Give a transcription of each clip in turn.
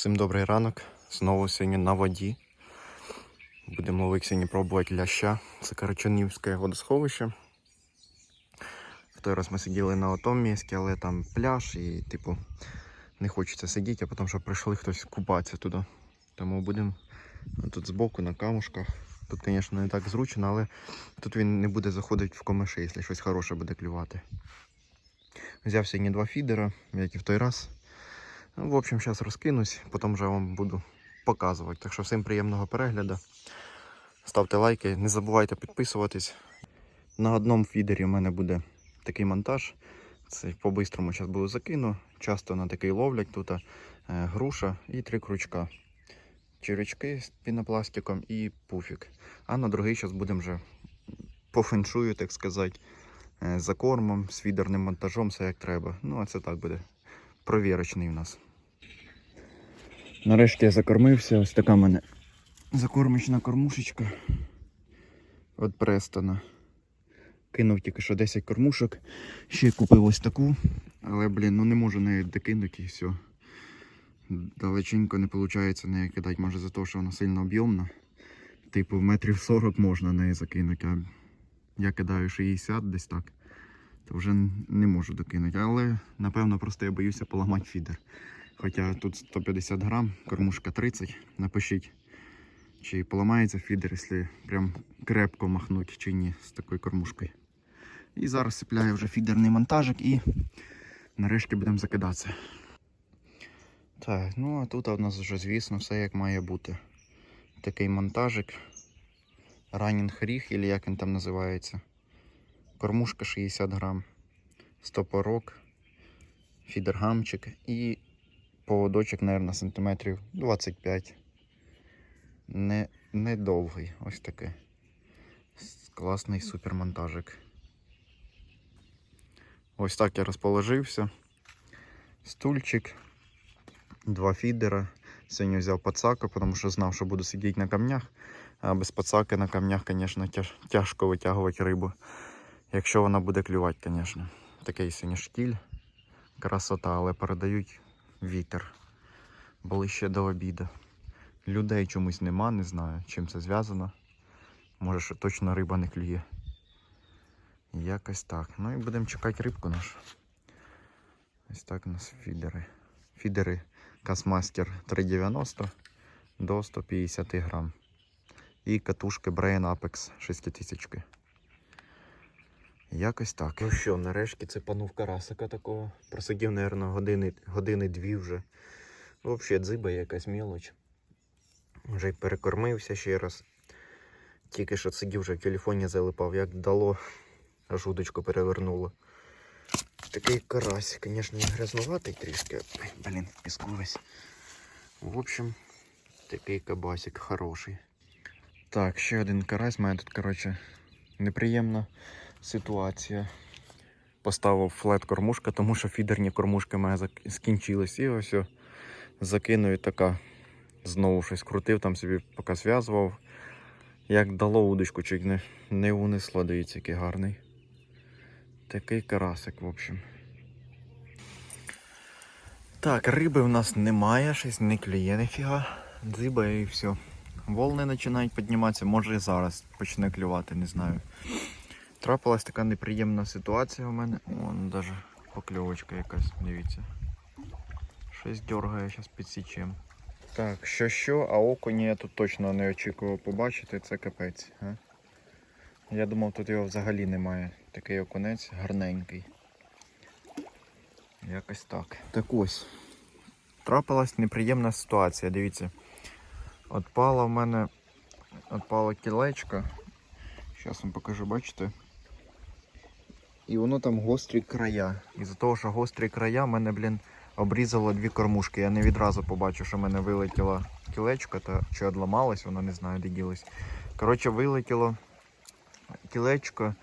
Всім добрий ранок. Знову сьогодні на воді. Будемо ловити сьогодні пробувати ляща. Це Карачанівське водосховище. В той раз ми сиділи на отому місці, але там пляж і, типу, не хочеться сидіти, а потім, що прийшли хтось купатися туди. Тому будемо тут збоку на камушках. Тут, звісно, не так зручно, але тут він не буде заходити в комиші, якщо щось хороше буде клювати. Взяв сьогодні два фідера, як і в той раз. Ну, в общем, зараз розкинусь, потім вже вам буду показувати. Так що всім приємного перегляду. Ставте лайки, не забувайте підписуватись. На одному фідері у мене буде такий монтаж. Це по-бистрому зараз буду закину. Часто на такий ловлять тут е, груша і три крючка. Червячки з пінопластиком і пуфік. А на другий зараз будемо вже по феншую, так сказати, е, за кормом, з фідерним монтажом, все як треба. Ну, а це так буде провірочний у нас. Нарешті я закормився. Ось така в мене закормочна кормушечка від Престона. Кинув тільки що 10 кормушок. Ще купив ось таку, але, блін, ну не можу неї докинути і все. Далеченько не виходить неї кидати, може за те, що вона сильно об'ємна. Типу метрів 40 можна неї закинути, а я кидаю 60 десь так. То вже не можу докинути. Але напевно просто я боюся поламати фідер. Хоча тут 150 грам, кормушка 30. Напишіть, чи поламається фідер, якщо прям крепко махнуть чи ні з такою кормушкою. І зараз сипляю вже фідерний монтажик і нарешті будемо закидатися. Так, ну а тут у нас вже, звісно, все як має бути. Такий монтажик. Ранінг ріг, або як він там називається. Кормушка 60 грам, стопорок, фідергамчик і поводочок, мабуть, сантиметрів 25. Не, не довгий, ось такий. Класний супермонтажик. Ось так я розположився. Стульчик, два фідера. Сьогодні взяв пацака, тому що знав, що буду сидіти на камнях. А без пацаки на камнях, звісно, тяж, тяжко витягувати рибу. Якщо вона буде клювати, звісно. Такий сьогодні штіль. Красота, але передають вітер. Були ще до обіду. Людей чомусь нема, не знаю, чим це зв'язано. Може, що точно риба не клює. Якось так. Ну і будемо чекати рибку нашу. Ось так у нас фідери. Фідери Касмастер 390 до 150 грам. І катушки Brain Apex 6000. Якось так. Ну що, нарешті це панув карасика такого. Просидів, мабуть, години, години дві вже. Взагалі дзиба якась мелоч. Вже й перекормився ще раз. Тільки що сидів вже в телефоні залипав, як дало, аж удочку перевернуло. Такий карась, звісно, грязнуватий трішки. Ай, блін, піску весь. В общем, такий кабасик хороший. Так, ще один карась. Мене тут, коротше, неприємна ситуація. Поставив флет кормушка, тому що фідерні кормушки в мене скінчились. І ось о, закинув і така. Знову щось крутив, там собі поки зв'язував. Як дало удочку, чуть не, не унесло, дивіться, який гарний. Такий карасик, в общем. Так, риби в нас немає, щось не клює ніфіга. Дзибає і все. Волни починають підніматися, може і зараз почне клювати, не знаю. Трапилась така неприємна ситуація у мене. Вон навіть покльовочка якась, дивіться. Щось дергає, зараз підсічем. Так, що що, а окуні я тут точно не очікував побачити, це капець. А? Я думав, тут його взагалі немає. Такий окунець гарненький. Якось так. Так ось. Трапилась неприємна ситуація, дивіться. Отпала в мене. Отпала кілечко. Зараз вам покажу, бачите? І воно там гострі края. Із-за того, що гострі края, мене, блін, обрізало дві кормушки. Я не відразу побачив, що в мене вилетіло кілечко, та чи одламалось, воно не знаю, де ділось. Коротше, вилетіло кілечко,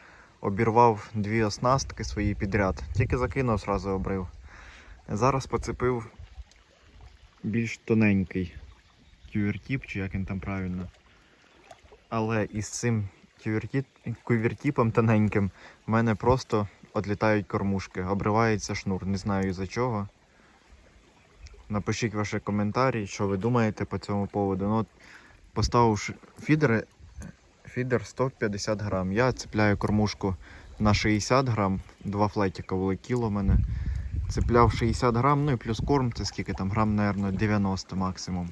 обірвав дві оснастки свої підряд. Тільки закинув, зразу обрив. Зараз поцепив більш тоненький кювертіп, чи як він там правильно. Але із цим кювертіпом тоненьким в мене просто відлітають кормушки, обривається шнур. Не знаю із-за чого. Напишіть ваші коментарі, що ви думаєте по цьому поводу. Ну, от поставив фідери, фідер 150 грам. Я цепляю кормушку на 60 грам, два флетіка кіло в мене. Цепляв 60 грам, ну і плюс корм, це скільки там грам, мабуть, 90 максимум.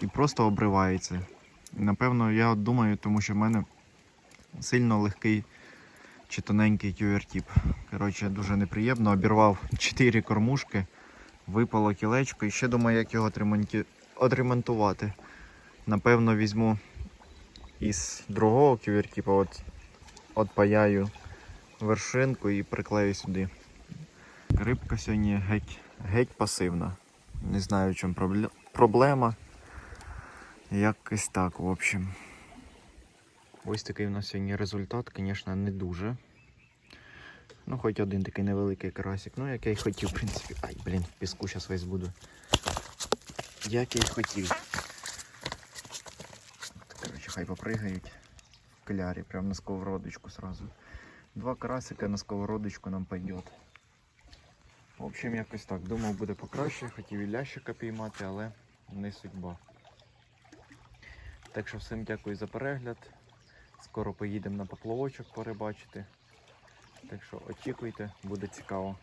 І просто обривається. Напевно, я думаю, тому що в мене сильно легкий чи тоненький тювертіп. Коротше, дуже неприємно. Обірвав 4 кормушки, випало кілечко і ще думаю, як його отремонтувати. Напевно, візьму із другого кювертіпа, от, отпаяю вершинку і приклею сюди. Рибка сьогодні геть, геть пасивна. Не знаю, в чому проблема. Якось так, в общем. Ось такий у нас сьогодні результат, звісно, не дуже. Ну, хоч один такий невеликий карасик. Ну, як я й хотів, в принципі. Ай, блін, в піску зараз весь буду. Як я й хотів. От, Коротше, хай попригають в клярі, прямо на сковородочку сразу. Два карасика на сковородочку нам пойдет. В общем, якось так. Думав, буде покраще. Хотів і лящика піймати, але не судьба. Так що всім дякую за перегляд. Скоро поїдемо на поплавочок порибачити. Так що очікуйте, буде цікаво.